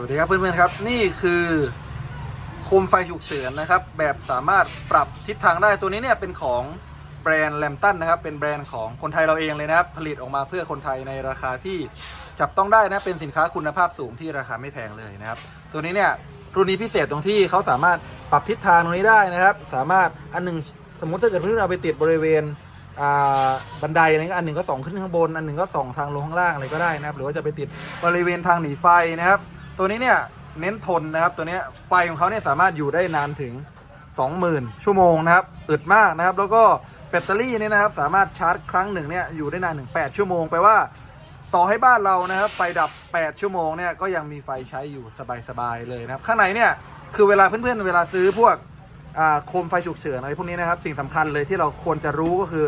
สวัสดีครับเพื่อนๆครับ นี่คือโคมไฟฉุกเฉินนะครับ แบบสามารถปรับทิศทางได้ตัวนี้เนี่ยเป็นของแบรนด์แลมตันนะครับ เป็นแบรนด์ของคนไทยเราเองเลยนะครับ ผลิตออกมาเพื่อคนไทยในราคาที่จับต้องได้นะเป็นสินค้าคุณภาพสูงที่ราคาไม่แพงเลยนะครับ ตัวนี้เนี่ยรุ่นนี้พิเศษตรงที่เขาสามารถปรับทิศทางตรงนี้ได้นะครับ สามารถอันหนึ่งสมมติถ้าเกิดเพื่อนเอาไปติดบริเวณบันไดอะไรเงี้ยอันหนึ่งก็ส่องขึ้นข้างบน อันหนึ่งก็ส่องทางลงข้างล่างอะไรก็ได้นะครับ หรือว่าจะไปติดบริเวณทางหนีไฟนะครับ ตัวนี้เนี่ยเน้นทนนะครับ ตัวนี้ไฟของเขาเนี่ยสามารถอยู่ได้นานถึง 20,000 ชั่วโมงนะครับอึดมากนะครับ แล้วก็แบตเตอรี่เนี่ยนะครับ สามารถชาร์จครั้งหนึ่งเนี่ยอยู่ได้นานถึง 8 ชั่วโมงแปลว่าต่อให้บ้านเรานะครับไฟดับ 8 ชั่วโมงเนี่ยก็ยังมีไฟใช้อยู่สบายๆเลยนะครับ ข้างในเนี่ยคือเวลาเพื่อนๆเวลาซื้อพวกโคมไฟฉุกเฉินอะไรพวกนี้นะครับสิ่งสำคัญเลยที่เราควรจะรู้ก็คือ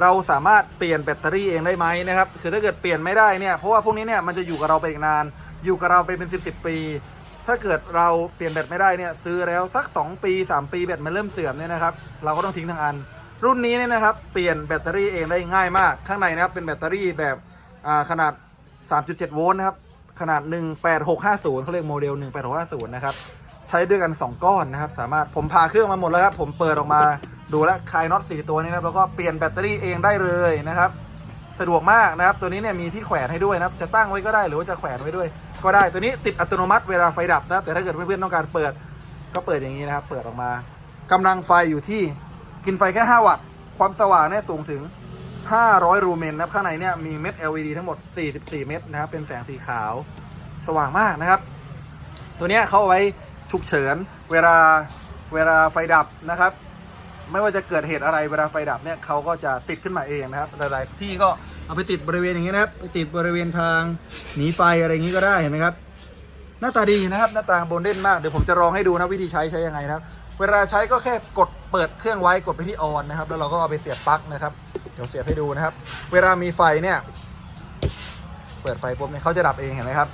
เราสามารถเปลี่ยนแบตเตอรี่เองได้ไหมนะครับคือถ้าเกิดเปลี่ยนไม่ได้เนี่ยเพราะว่าพวกนี้เนี่ยมันจะอยู่กับเราไปอีกนาน อยู่กับเราไปเป็นสิบสิบปี ถ้าเกิดเราเปลี่ยนแบตไม่ได้เนี่ยซื้อแล้วสัก 2 ปี 3 ปีแบตมันเริ่มเสื่อมเนี่ยนะครับเราก็ต้องทิ้งทั้งอัน รุ่นนี้เนี่ยนะครับเปลี่ยนแบตเตอรี่เองได้ง่ายมาก ข้างในนะครับเป็นแบตเตอรี่แบบอ่าขนาด 3.7 โวลต์นะครับขนาด 18650เขาเรียกโมเดล 18650 นะครับ ใช้ด้วยกัน 2 ก้อนนะครับ สามารถผมพาเครื่องมาหมดแล้วครับ ผมเปิดออกมาดูแลคลายน็อต4ตัวนี้นะแล้วก็เปลี่ยนแบตเตอรี่เองได้เลยนะครับ สะดวกมากนะครับ ตัวนี้เนี่ยมีที่แขวนให้ด้วยนะครับ จะตั้งไว้ก็ได้หรือว่าจะแขวนไว้ด้วย ก็ได้ตัวนี้ติดอัตโนมัติเวลาไฟดับนะแต่ถ้าเกิดเพื่อนๆต้องการเปิด ก็เปิดอย่างนี้นะครับ เปิดออกมากำลังไฟอยู่ที่กินไฟแค่ 5 วัตต์ความสว่างเนี่ยสูงถึง 500 รูเมนนะครับข้างในเนี่ยมีเม็ด LED ทั้งหมด 44 เม็ดนะครับเป็นแสงสีขาวสว่างมากนะครับ ตัวนี้เขาเอาไว้ฉุกเฉินเวลาเวลาไฟดับนะครับ ไม่ว่าจะเกิดเหตุอะไรเวลาไฟดับเนี่ยเขาก็จะติดขึ้นมาเองนะครับหลายๆที่ก็เอาไปติดบริเวณอย่างนี้นะครับไปติดบริเวณทางหนีไฟอะไรอย่างนี้ก็ได้เห็นไหมครับ หน้าตาดีนะครับ หน้าตาโบนเด่นมากเดี๋ยวผมจะลองให้ดูนะวิธีใช้ใช้ยังไงนะครับ เวลาใช้ก็แค่กดเปิดเครื่องไว้กดไปที่ออนนะครับ แล้วเราก็เอาไปเสียบปลั๊กนะครับเดี๋ยวเสียบให้ดูนะครับ เวลามีไฟเนี่ยเปิดไฟปุ๊บเนี่ยเขาจะดับเองเห็นไหมครับ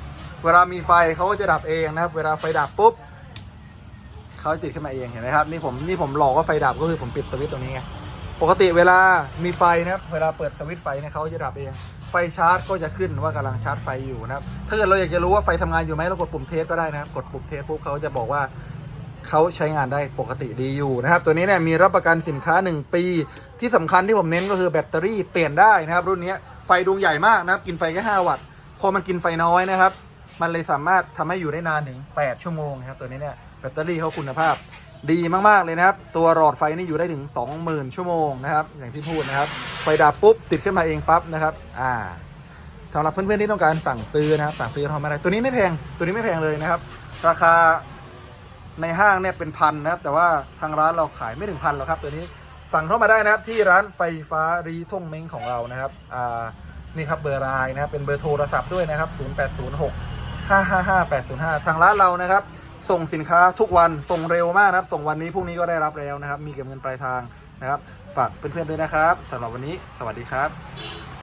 เวลามีไฟเขาก็จะดับเองนะครับ เวลาไฟดับปุ๊บ เขาจะติดขึ้นมาเองเห็นไหมครับนี่ผมนี่ผมหลอกว่าไฟดับก็คือผมปิดสวิตช์ตรงนี้ไงปกติเวลามีไฟนะครับเวลาเปิดสวิตช์ไฟเนี่ยเขาจะดับเอง ไฟชาร์จก็จะขึ้นว่ากำลังชาร์จไฟอยู่นะครับถ้าเกิดเราอยากจะรู้ว่าไฟทำงานอยู่ไหมเรากดปุ่มเทสก็ได้นะครับกดปุ่มเทสปุ๊บเขาจะบอกว่าเขาใช้งานได้ปกติดีอยู่นะครับ ตัวนี้เนี่ยมีรับประกันสินค้า 1 ปี ที่สำคัญที่ผมเน้นก็คือแบตเตอรี่เปลี่ยนได้นะครับ รุ่นนี้ไฟดวงใหญ่มากนะครับ กินไฟแค่5วัตต์พอมันกินไฟน้อยนะครับ มันเลยสามารถทำให้อยู่ได้นานถึง 8 ชั่วโมงครับตัวนี้เนี่ยแบตเตอรี่เขาคุณภาพ ดีมากๆเลยนะครับ ตัวหลอดไฟนี่อยู่ได้ถึง 20,000 ชั่วโมงนะครับ อย่างที่พูดนะครับ ไฟดับปุ๊บติดขึ้นมาเองปั๊บนะครับอ่าสำหรับเพื่อนๆที่ต้องการสั่งซื้อนะครับ สั่งซื้อทำอะไรตัวนี้ไม่แพงตัวนี้ไม่แพงเลยนะครับ ราคาในห้างเนี่ยเป็นพันนะครับ แต่ว่าทางร้านเราขายไม่ถึงพันหรอกครับ ตัวนี้สั่งเข้ามาได้นะครับที่ร้านไฟฟ้ารีท่งเม้งของเรานะครับอ่านี่ครับเบอร์ไลน์นะครับเป็นเบอร์โทรศัพท์ด้วยนะครับ 0806 555805 ทางร้านเรานะครับ ส่งสินค้าทุกวันส่งเร็วมากนะครับ ส่งวันนี้พรุ่งนี้ก็ได้รับแล้วนะครับ มีเก็บเงินปลายทางนะครับ ฝากเพื่อนๆด้วยนะครับสำหรับวันนี้ สวัสดีครับ